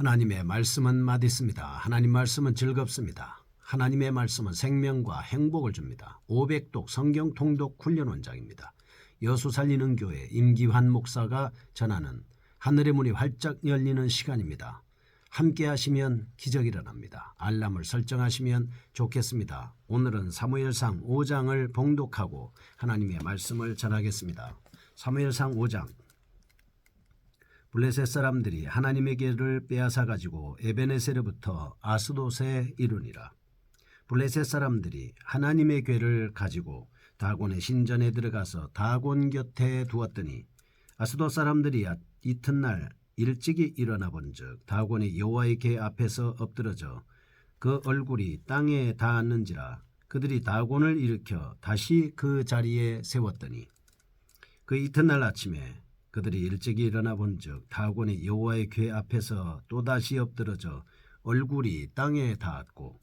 하나님의 말씀은 맛있습니다. 하나님 말씀은 즐겁습니다. 하나님의 말씀은 생명과 행복을 줍니다. 500독 성경 통독 훈련 원장입니다. 여수 살리는 교회 임기환 목사가 전하는 하늘의 문이 활짝 열리는 시간입니다. 함께 하시면 기적이 일어납니다. 알람을 설정하시면 좋겠습니다. 오늘은 사무엘상 5장을 봉독하고 하나님의 말씀을 전하겠습니다. 사무엘상 5장 블레셋 사람들이 하나님의 길을 빼앗아 가지고 에베네세르부터 아스돗에 이르니라. 블레셋 사람들이 하나님의 괴를 가지고 다곤의 신전에 들어가서 다곤 곁에 두었더니 아스돗 사람들이 아- 이튿날 일찍이 일어나 본즉 다곤이 여호와의 궤 앞에서 엎드러져 그 얼굴이 땅에 닿았는지라 그들이 다곤을 일으켜 다시 그 자리에 세웠더니 그 이튿날 아침에 그들이 일찍이 일어나 본즉 다곤이 여호와의 궤 앞에서 또다시 엎드러져 얼굴이 땅에 닿았고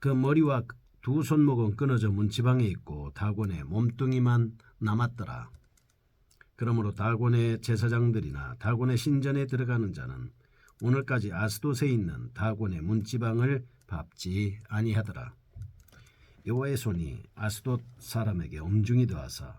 그 머리와 두 손목은 끊어져 문지방에 있고 다곤의 몸뚱이만 남았더라. 그러므로 다곤의 제사장들이나 다곤의 신전에 들어가는 자는 오늘까지 아스돗에 있는 다곤의 문지방을 밟지 아니하더라. 여호와의 손이 아스돗 사람에게 엄중히 더하사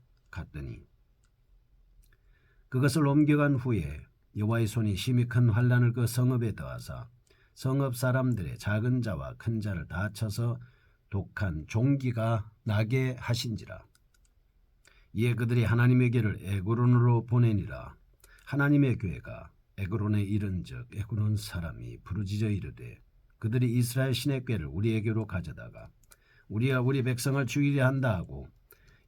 갔더니 그것을 옮겨간 후에 여호와의 손이 심히 큰 환란을 그 성읍에 더하사 성읍 사람들의 작은 자와 큰 자를 다 쳐서 독한 종기가 나게 하신지라. 이에 그들이 하나님의 괴를 에그론으로 보내니라. 하나님의 괴가 에그론에 이른즉 에그론 사람이 부르짖어 이르되 그들이 이스라엘 신의 괴를 우리에게로 가져다가 우리가 우리 백성을 죽이려 한다 하고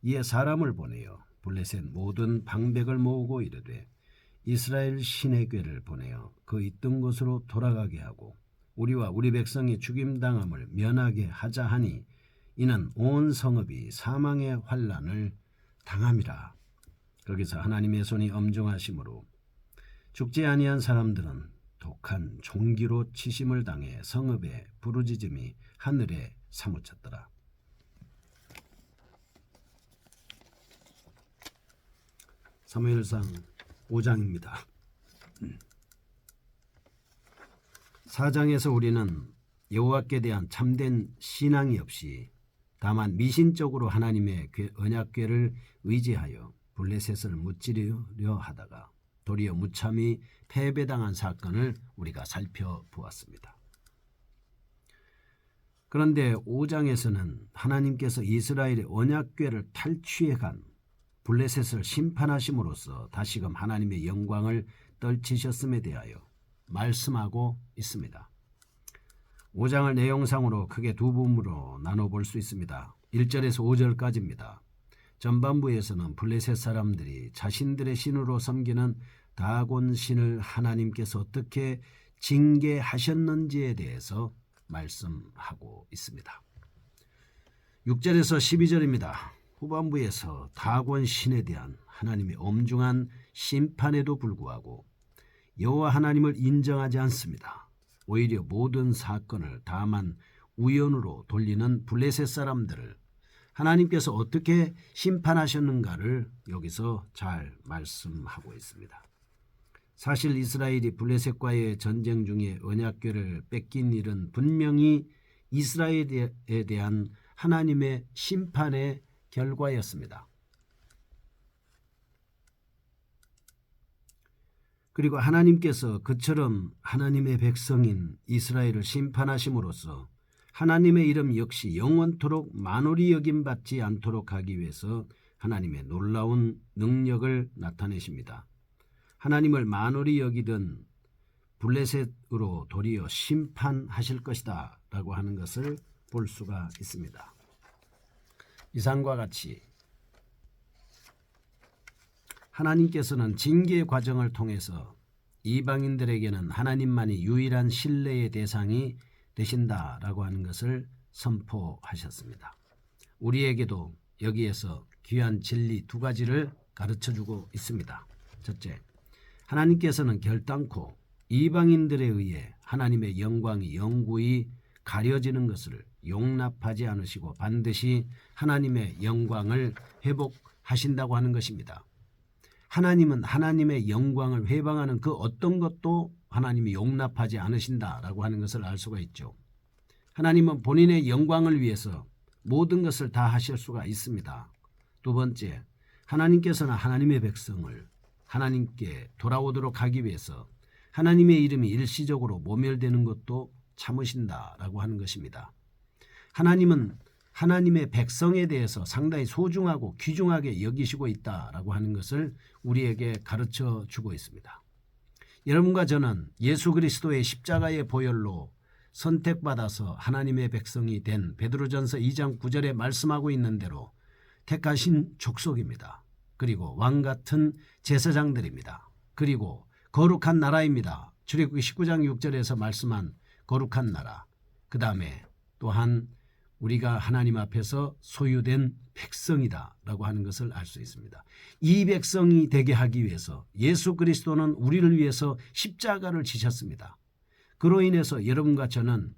이에 사람을 보내어 블레셋 모든 방백을 모으고 이르되 이스라엘 신의 괴를 보내어 그 있던 곳으로 돌아가게 하고 우리와 우리 백성이 죽임 당함을 면하게 하자 하니 이는 온 성읍이 사망의 환란을 당함이라. 거기서 하나님의 손이 엄중하심으로 죽지 아니한 사람들은 독한 종기로 치심을 당해 성읍의 부르짖음이 하늘에 사무쳤더라. 사무엘상 5장입니다. 4장에서 우리는 여호와께 대한 참된 신앙이 없이 다만 미신적으로 하나님의 궤- 언약궤를 의지하여 블레셋을 무찌르려 하다가 도리어 무참히 패배당한 사건을 우리가 살펴보았습니다. 그런데 5장에서는 하나님께서 이스라엘의 언약궤를 탈취해 간 블레셋을 심판하심으로써 다시금 하나님의 영광을 떨치셨음에 대하여 말씀하고 있습니다. 5장을 내용상으로 크게 두 부분으로 나눠볼 수 있습니다. 1절에서 5절까지입니다. 전반부에서는 블레셋 사람들이 자신들의 신으로 섬기는 다곤 신을 하나님께서 어떻게 징계하셨는지에 대해서 말씀하고 있습니다. 6절에서 12절입니다. 후반부에서 다곤 신에 대한 하나님의 엄중한 심판에도 불구하고 여호와 하나님을 인정하지 않습니다. 오히려 모든 사건을 다만 우연으로 돌리는 블레셋 사람들을 하나님께서 어떻게 심판하셨는가를 여기서 잘 말씀하고 있습니다. 사실 이스라엘이 블레셋과의 전쟁 중에 언약궤를 뺏긴 일은 분명히 이스라엘에 대한 하나님의 심판의 결과였습니다. 그리고 하나님께서 그처럼 하나님의 백성인 이스라엘을 심판하심으로써 하나님의 이름 역시 영원토록 만홀히 여김 받지 않도록 하기 위해서 하나님의 놀라운 능력을 나타내십니다. 하나님을 만홀히 여기던 블레셋으로 도리어 심판하실 것이다 라고 하는 것을 볼 수가 있습니다. 이상과 같이 하나님께서는 징계 과정을 통해서 이방인들에게는 하나님만이 유일한 신뢰의 대상이 되신다라고 하는 것을 선포하셨습니다. 우리에게도 여기에서 귀한 진리 두 가지를 가르쳐 주고 있습니다. 첫째, 하나님께서는 결단코 이방인들에 의해 하나님의 영광이 영구히 가려지는 것을 용납하지 않으시고 반드시 하나님의 영광을 회복하신다고 하는 것입니다. 하나님은 하나님의 영광을 회방하는 그 어떤 것도 하나님이 용납하지 않으신다라고 하는 것을 알 수가 있죠. 하나님은 본인의 영광을 위해서 모든 것을 다 하실 수가 있습니다. 두 번째, 하나님께서는 하나님의 백성을 하나님께 돌아오도록 하기 위해서 하나님의 이름이 일시적으로 모멸되는 것도 참으신다라고 하는 것입니다. 하나님은 하나님의 백성에 대해서 상당히 소중하고 귀중하게 여기시고 있다라고 하는 것을 우리에게 가르쳐 주고 있습니다. 여러분과 저는 예수 그리스도의 십자가의 보혈로 선택받아서 하나님의 백성이 된 베드로전서 2장 9절에 말씀하고 있는 대로 택하신 족속입니다. 그리고 왕 같은 제사장들입니다. 그리고 거룩한 나라입니다. 출애굽기 19장 6절에서 말씀한 거룩한 나라. 그 다음에 또한 우리가 하나님 앞에서 소유된 백성이다라고 하는 것을 알 수 있습니다. 이 백성이 되게 하기 위해서 예수 그리스도는 우리를 위해서 십자가를 지셨습니다. 그로 인해서 여러분과 저는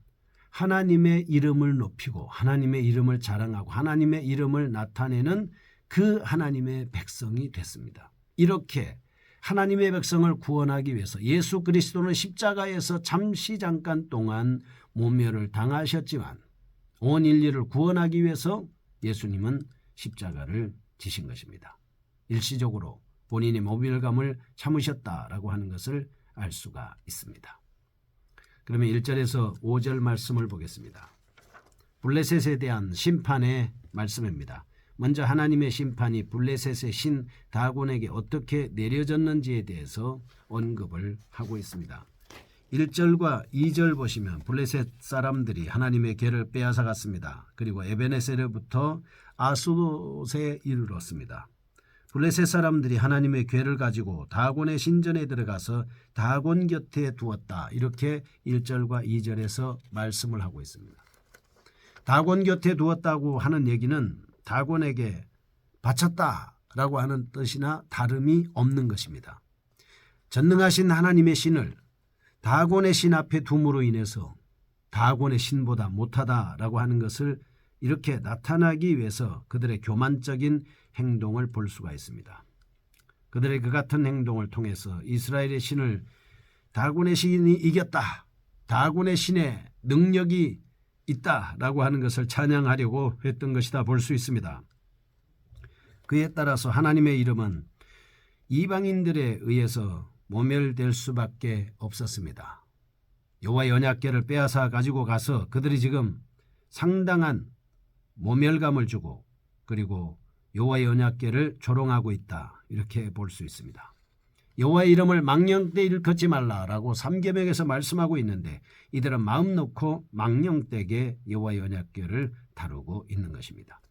하나님의 이름을 높이고 하나님의 이름을 자랑하고 하나님의 이름을 나타내는 그 하나님의 백성이 됐습니다. 이렇게 하나님의 백성을 구원하기 위해서 예수 그리스도는 십자가에서 잠시 잠깐 동안 모멸을 당하셨지만 온 인류를 구원하기 위해서 예수님은 십자가를 지신 것입니다. 일시적으로 본인의 모멸감을 참으셨다라고 하는 것을 알 수가 있습니다. 그러면 1절에서 5절 말씀을 보겠습니다. 블레셋에 대한 심판의 말씀입니다. 먼저 하나님의 심판이 블레셋의 신 다곤에게 어떻게 내려졌는지에 대해서 언급을 하고 있습니다. 1절과 2절 보시면 블레셋 사람들이 하나님의 괴를 빼앗아 갔습니다. 그리고 에베네세르부터 아수도에 이르렀습니다. 블레셋 사람들이 하나님의 괴를 가지고 다곤의 신전에 들어가서 다곤 곁에 두었다. 이렇게 1절과 2절에서 말씀을 하고 있습니다. 다곤 곁에 두었다고 하는 얘기는 다곤에게 바쳤다라고 하는 뜻이나 다름이 없는 것입니다. 전능하신 하나님의 신을 다곤의 신 앞에 둠으로 인해서 다곤의 신보다 못하다라고 하는 것을 이렇게 나타나기 위해서 그들의 교만적인 행동을 볼 수가 있습니다. 그들의 그 같은 행동을 통해서 이스라엘의 신을 다곤의 신이 이겼다. 다곤의 신의 능력이 있다라고 하는 것을 찬양하려고 했던 것이다 볼 수 있습니다. 그에 따라서 하나님의 이름은 이방인들에 의해서 모멸될 수밖에 없었습니다. 여호와 연약계를 빼앗아 가지고 가서 그들이 지금 상당한 모멸감을 주고 그리고 여호와 연약계를 조롱하고 있다 이렇게 볼 수 있습니다. 여호와의 이름을 망령때 일컫지 말라라고 삼계명에서 말씀하고 있는데 이들은 마음 놓고 망령되게 여호와 연약궤를 다루고 있는 것입니다.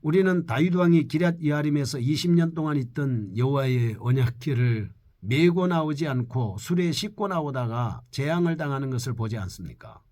우리는 다윗 왕이 기럇 이하림에서 20년 동안 있던 여호와의 언약궤를 메고 나오지 않고 술에 씻고 나오다가 재앙을 당하는 것을 보지 않습니까?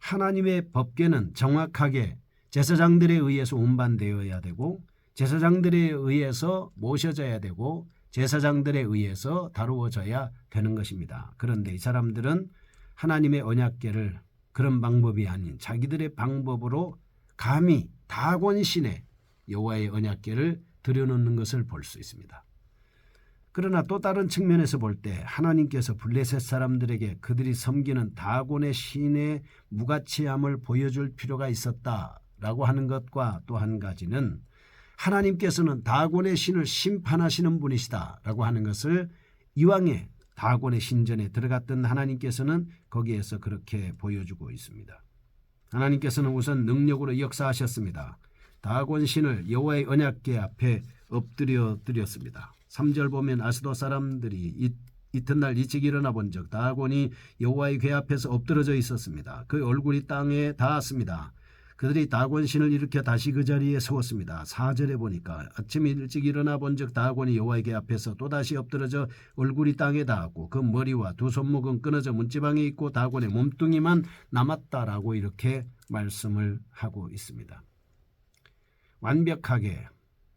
하나님의 법궤는 정확하게 제사장들에 의해서 운반되어야 되고 제사장들에 의해서 모셔져야 되고 제사장들에 의해서 다루어져야 되는 것입니다. 그런데 이 사람들은 하나님의 언약계를 그런 방법이 아닌 자기들의 방법으로 감히 다곤신의 여호와의 언약계를 들여놓는 것을 볼 수 있습니다. 그러나 또 다른 측면에서 볼 때 하나님께서 블레셋 사람들에게 그들이 섬기는 다곤의 신의 무가치함을 보여줄 필요가 있었다라고 하는 것과 또 한 가지는 하나님께서는 다곤의 신을 심판하시는 분이시다라고 하는 것을 이왕에 다곤의 신전에 들어갔던 하나님께서는 거기에서 그렇게 보여주고 있습니다. 하나님께서는 우선 능력으로 역사하셨습니다. 다곤 신을 여호와의 언약궤 앞에 엎드려 드렸습니다. 3절 보면 아스도 사람들이 이, 이튿날 일찍 일어나 본적 다곤이 여호와의 궤 앞에서 엎드러져 있었습니다. 그 얼굴이 땅에 닿았습니다. 그들이 다곤신을 일으켜 다시 그 자리에 세웠습니다. 4절에 보니까 아침 일찍 일어나 본즉 다곤이 여호와에게 앞에서 또다시 엎드러져 얼굴이 땅에 닿았고 그 머리와 두 손목은 끊어져 문지방에 있고 다곤의 몸뚱이만 남았다라고 이렇게 말씀을 하고 있습니다. 완벽하게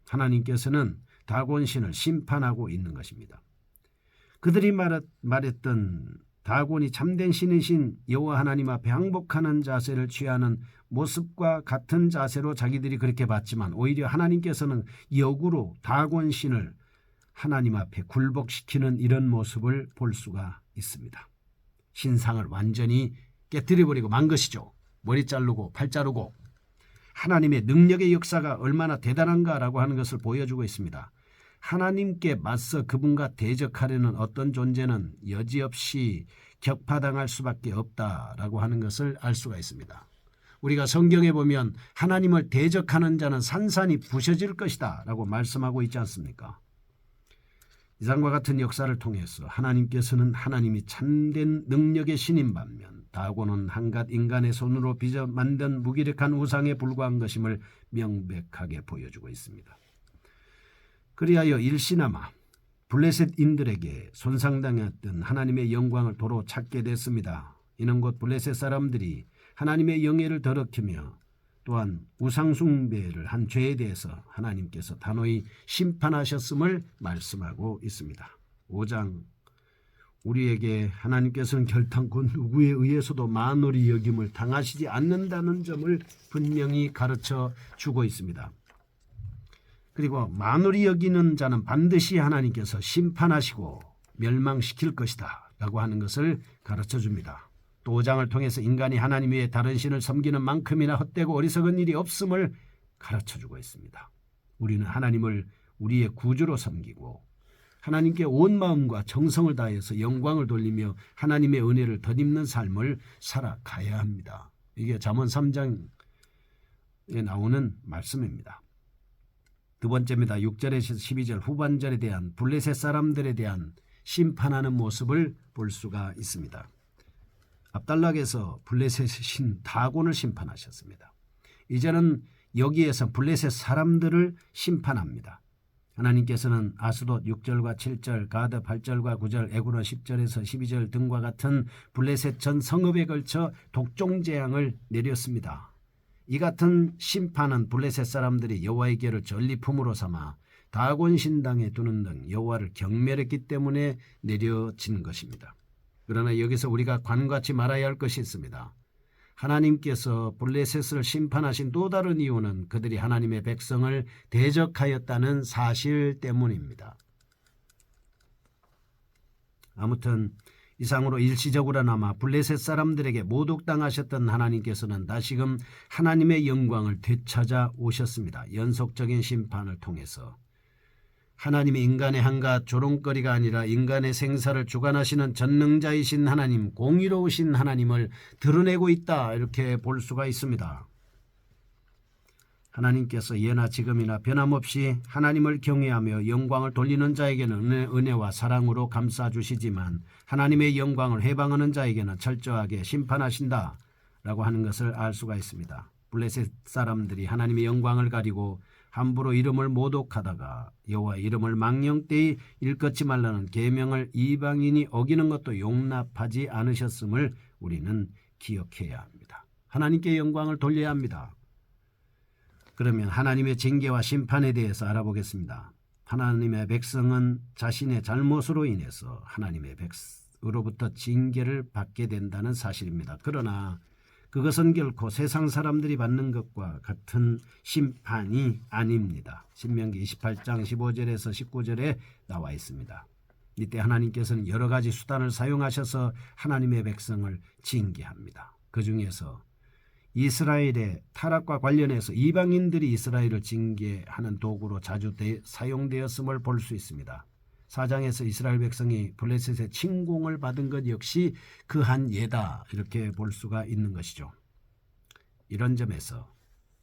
하나님께서는 다곤신을 심판하고 있는 것입니다. 그들이 말했, 말했던 다곤이 참된 신이신 여호와 하나님 앞에 항복하는 자세를 취하는 모습과 같은 자세로 자기들이 그렇게 봤지만 오히려 하나님께서는 역으로 다곤 신을 하나님 앞에 굴복시키는 이런 모습을 볼 수가 있습니다. 신상을 완전히 깨뜨려 버리고 만 것이죠. 머리 자르고 팔 자르고 하나님의 능력의 역사가 얼마나 대단한가라고 하는 것을 보여주고 있습니다. 하나님께 맞서 그분과 대적하려는 어떤 존재는 여지없이 격파당할 수밖에 없다라고 하는 것을 알 수가 있습니다. 우리가 성경에 보면 하나님을 대적하는 자는 산산이 부셔질 것이다 라고 말씀하고 있지 않습니까? 이상과 같은 역사를 통해서 하나님께서는 하나님이 참된 능력의 신인 반면 다고는 한갓 인간의 손으로 빚어 만든 무기력한 우상에 불과한 것임을 명백하게 보여주고 있습니다. 그리하여 일시나마 블레셋인들에게 손상당했던 하나님의 영광을 도로 찾게 됐습니다. 이는 곧 블레셋 사람들이 하나님의 영예를 더럽히며 또한 우상숭배를 한 죄에 대해서 하나님께서 단호히 심판하셨음을 말씀하고 있습니다. 5장 우리에게 하나님께서는 결탄코 누구에 의해서도 만월이 여김을 당하시지 않는다는 점을 분명히 가르쳐 주고 있습니다. 그리고 만월이 여기는 자는 반드시 하나님께서 심판하시고 멸망시킬 것이다 라고 하는 것을 가르쳐 줍니다. 또 5장을 통해서 인간이 하나님 외에 다른 신을 섬기는 만큼이나 헛되고 어리석은 일이 없음을 가르쳐 주고 있습니다. 우리는 하나님을 우리의 구주로 섬기고 하나님께 온 마음과 정성을 다해서 영광을 돌리며 하나님의 은혜를 덧입는 삶을 살아가야 합니다. 이게 잠언 3장에 나오는 말씀입니다. 두 번째입니다. 6절에서 12절 후반절에 대한 블레셋 사람들에 대한 심판하는 모습을 볼 수가 있습니다. 압달락에서 블레셋의 신 다곤을 심판하셨습니다. 이제는 여기에서 블레셋 사람들을 심판합니다. 하나님께서는 아스돗 6절과 7절, 가드 8절과 9절, 에고론 10절에서 12절 등과 같은 블레셋 전 성읍에 걸쳐 독종 재앙을 내렸습니다. 이 같은 심판은 블레셋 사람들이 여호와의 계를 전리품으로 삼아 다곤 신당에 두는 등 여호와를 경멸했기 때문에 내려진 것입니다. 그러나 여기서 우리가 관과치 말아야 할 것이 있습니다. 하나님께서 블레셋을 심판하신 또 다른 이유는 그들이 하나님의 백성을 대적하였다는 사실 때문입니다. 아무튼 이상으로 일시적으로나마 블레셋 사람들에게 모독당하셨던 하나님께서는 다시금 하나님의 영광을 되찾아 오셨습니다. 연속적인 심판을 통해서 하나님이 인간의 한가 조롱거리가 아니라 인간의 생사를 주관하시는 전능자이신 하나님, 공의로우신 하나님을 드러내고 있다 이렇게 볼 수가 있습니다. 하나님께서 예나 지금이나 변함없이 하나님을 경외하며 영광을 돌리는 자에게는 은혜, 와 사랑으로 감싸 주시지만 하나님의 영광을 해방하는 자에게는 철저하게 심판하신다 라고 하는 것을 알 수가 있습니다. 블레셋 사람들이 하나님의 영광을 가리고 함부로 이름을 모독하다가 여호와 이름을 망령되이 일컫지 말라는 계명을 이방인이 어기는 것도 용납하지 않으셨음을 우리는 기억해야 합니다. 하나님께 영광을 돌려야 합니다. 그러면 하나님의 징계와 심판에 대해서 알아보겠습니다. 하나님의 백성은 자신의 잘못으로 인해서 하나님의 백으로부터 징계를 받게 된다는 사실입니다. 그러나 그것은 결코 세상 사람들이 받는 것과 같은 심판이 아닙니다. 신명기 28장 15절에서 19절에 나와 있습니다. 이때 하나님께서는 여러 가지 수단을 사용하셔서 하나님의 백성을 징계합니다. 그 중에서 이스라엘의 타락과 관련해서 이방인들이 이스라엘을 징계하는 도구로 자주 사용되었음을 볼 수 있습니다. 사장에서 이스라엘 백성이 블레셋의 침공을 받은 것 역시 그 한 예다 이렇게 볼 수가 있는 것이죠. 이런 점에서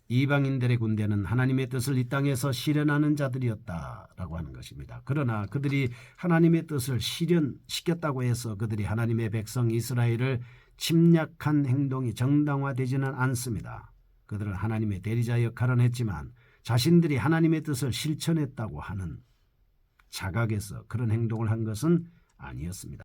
이방인들의 군대는 하나님의 뜻을 이 땅에서 실현하는 자들이었다라고 하는 것입니다. 그러나 그들이 하나님의 뜻을 실현시켰다고 해서 그들이 하나님의 백성 이스라엘을 침략한 행동이 정당화되지는 않습니다. 그들은 하나님의 대리자 역할은 했지만 자신들이 하나님의 뜻을 실천했다고 하는 자각에서 그런 행동을 한 것은 아니었습니다.